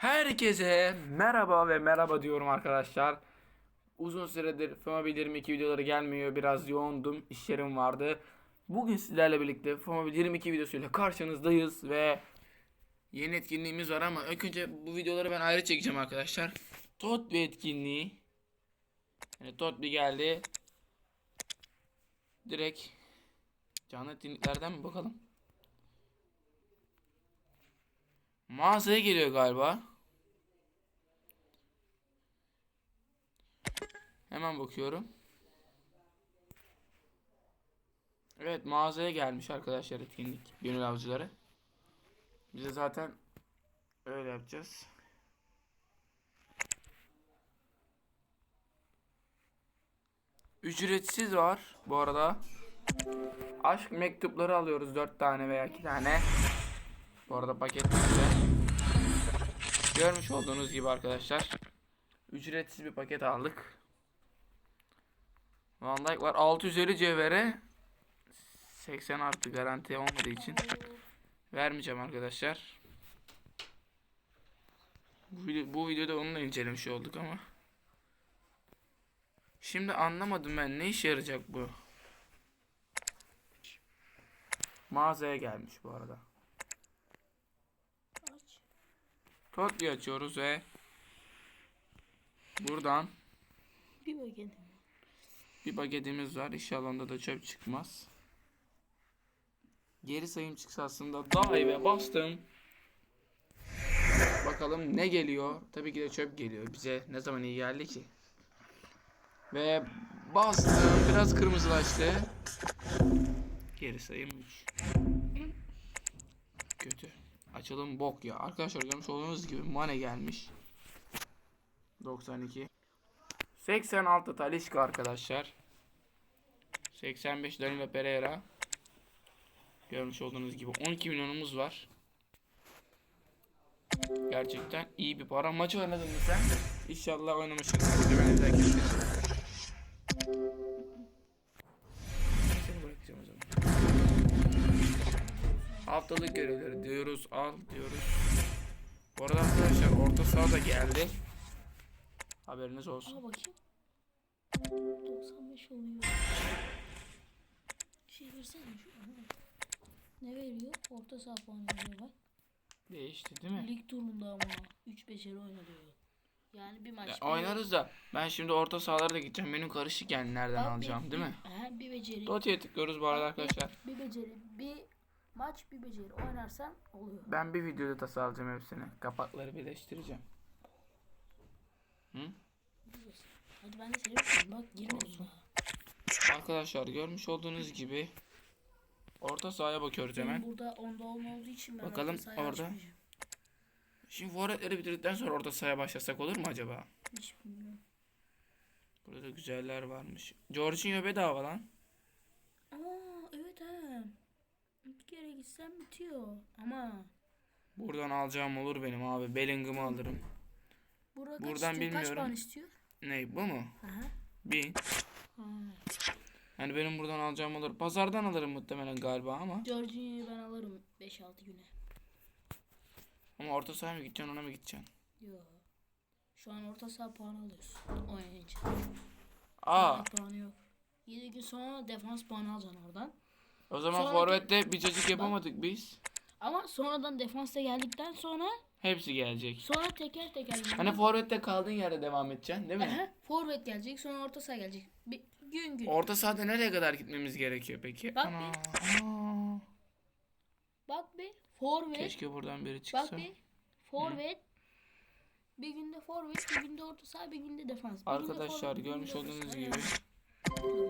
Herkese merhaba ve merhaba diyorum arkadaşlar. Uzun süredir Fomobil 22 videoları gelmiyor. Biraz yoğundum. işlerim vardı. Bugün sizlerle birlikte Fomobil 22 videosuyla karşınızdayız ve yeni etkinliğimiz var ama ilk önce bu videoları ben ayrı çekeceğim arkadaşlar. Tot bir etkinliği. Yani Tot bir geldi. Direkt canlı etkinliklerden mi bakalım? Mağazaya geliyor galiba. Hemen bakıyorum. Evet mağazaya gelmiş arkadaşlar etkinlik. Gönül avcıları. Biz de zaten öyle yapacağız. Ücretsiz var bu arada. Aşk mektupları alıyoruz 4 tane veya 2 tane. Bu arada paket. Görmüş olduğunuz gibi arkadaşlar. Ücretsiz bir paket aldık. Van Dijk var. 650 cevhere 80 artı garanti olmadığı için vermeyeceğim arkadaşlar. Bu, video, bu videoda onunla incelemiş olduk ama. Şimdi anlamadım ben ne işe yarayacak bu. Mağazaya gelmiş bu arada. Totli açıyoruz ve buradan Bir bakalım. Bir paketimiz var. İnşallah onda da çöp çıkmaz. Geri sayım çıksa aslında daha iyi ve bastım. Bakalım ne geliyor? Tabii ki de çöp geliyor. Bize ne zaman iyi geldi ki? Ve bastım. Biraz kırmızılaştı. Geri sayım 3. Kötü. Açalım bok ya. Arkadaşlar görmüş olduğunuz gibi Mane gelmiş. 92. 86 Talişka arkadaşlar. 85 Danilo Pereira. Görmüş olduğunuz gibi 12 milyonumuz var. Gerçekten iyi bir para. Maçı oynadın mı sen? İnşallah oynamışsındır. Ben izlerken Seni bırakacağım o zaman. Haftalık görevleri diyoruz. Al diyoruz. Bu arada arkadaşlar orta saha da geldi. Haberiniz olsun. Aa bakayım. 95 oluyor. Şey versene şu. Ne veriyor? Orta saha puanı veriyor bak. Değişti değil mi? Lig turunda ama 3 beceri oynadı. Yani bir maç. Ya, bir- oynarız da ben şimdi orta sahalara da gideceğim. Benim karışık yani nereden Bak, alacağım bir- değil mi? bir- Aha, bir beceri. Doti'ye tıklıyoruz bu arada arkadaşlar. Bir, bir beceri. Bir maç bir beceri oynarsan oluyor. Ben bir videoda tasarlayacağım hepsini. Kapakları birleştireceğim. Hı? Hadi ben de seni. Bak girmedim daha. Arkadaşlar görmüş olduğunuz gibi orta sahaya bakıyoruz Benim hemen. burada onda olma olduğu için ben Bakalım orta orada. Şimdi forvetleri bitirdikten sonra orta sahaya başlasak olur mu acaba? Hiç bilmiyorum. Burada da güzeller varmış. Jorginho bedava lan. Aa evet ha. Bir kere gitsem bitiyor. Ama Buradan alacağım olur benim abi. Bellingham'ı alırım. Burada kaç Buradan istiyor? Kaç bilmiyorum. puan istiyor? Ne bu mu? Aha. Bin. Ha. Yani benim buradan alacağım olur. Pazardan alırım muhtemelen galiba ama. Jorginho'yu ben alırım 5-6 güne. Ama orta sahaya mı gideceksin ona mı gideceksin? Yo. Şu an orta saha puanı alıyorsun. Oynayınca. Aa puanı yok. 7 gün sonra defans puanı alacaksın oradan. o zaman Sonra- forvette bir cacık yapamadık biz. Ama sonradan defansa geldikten sonra Hepsi gelecek. sonra teker teker gelecek. Hani forvette kaldığın yerde devam edeceksin değil mi? Aha, Forvet gelecek sonra orta saha gelecek. Bir, gün gün. Orta sahada nereye kadar gitmemiz gerekiyor peki? Bak Ana, bir. Bak bir forvet. Keşke buradan biri Bak çıksa. bir forvet. Bir günde forvet, bir günde orta saha, bir günde defans. Bir günde Arkadaşlar forvet, görmüş günde orta olduğunuz gibi.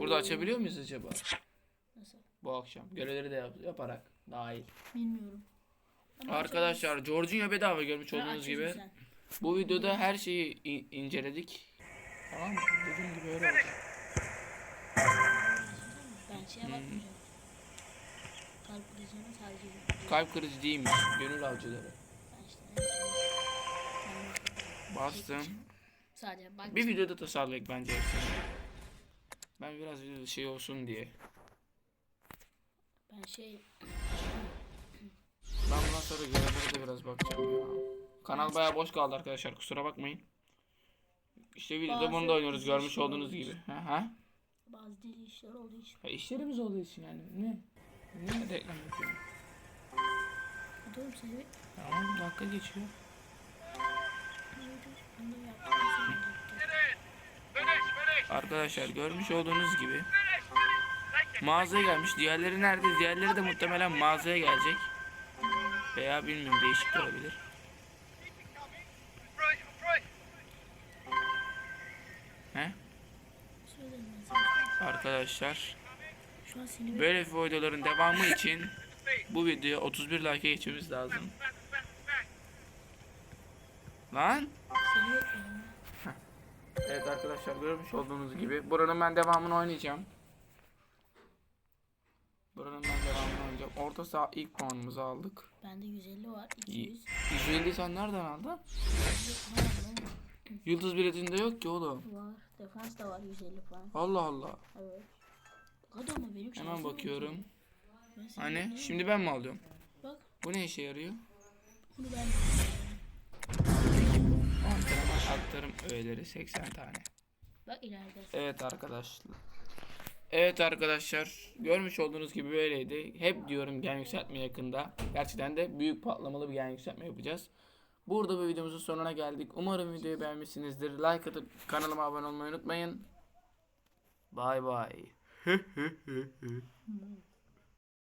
Burada açabiliyor muyuz acaba? Nasıl? Bu akşam. Görevleri de yap- yaparak dahil. Bilmiyorum. Arkadaşlar Jorginho bedava görmüş olduğunuz gibi. sen. Bu videoda her şeyi in- inceledik. Tamam mı? Dediğim gibi öyle olacak. Ben şeye Hmm. bakmayacağım. Kalp krizine sadece Kalp kırıcı değilmiş. Gönül avcıları. işte. Ben Bastım. sadece bak. Bir videoda tasarlayak bence hepsini. Ben biraz video şey olsun diye. Ben şey sonra görevlere de biraz bakacağım ya. Kanal bayağı boş kaldı arkadaşlar kusura bakmayın. İşte videoda bunu da oynuyoruz görmüş olduğunuz olduğu gibi. hı. Bazı dizi işler olduğu için. Ya işlerimiz olduğu için yani ne? Ne reklam yapıyorum? Oğlum seni Tamam dakika geçiyor. Arkadaşlar görmüş olduğunuz gibi mağazaya gelmiş. Diğerleri nerede? Diğerleri de muhtemelen mağazaya gelecek. Veya bilmiyorum değişik de olabilir. He? Arkadaşlar böyle videoların devamı için bu videoya 31 like geçmemiz lazım. Lan? Evet arkadaşlar görmüş olduğunuz gibi buranın ben devamını oynayacağım. Buranın ben devamını oynayacağım. Orta saha ilk puanımızı aldık. Bende 150 var. İyi. 200. 150 sen nereden aldın? Mı? Yıldız biletinde yok ki oğlum. Var. Defans da var 150 falan. Allah Allah. Evet. Hadi ama benim Hemen bakıyorum. Hani şimdi ben mi alıyorum? Bak Bu ne işe yarıyor? bunu ben Antrenman aktarım öğeleri 80 tane. Bak ileride. Evet arkadaşlar. Evet arkadaşlar görmüş olduğunuz gibi böyleydi. Hep diyorum gen yükseltme yakında. Gerçekten de büyük patlamalı bir gen yükseltme yapacağız. Burada bu videomuzun sonuna geldik. Umarım videoyu beğenmişsinizdir. Like atıp kanalıma abone olmayı unutmayın. Bay bay.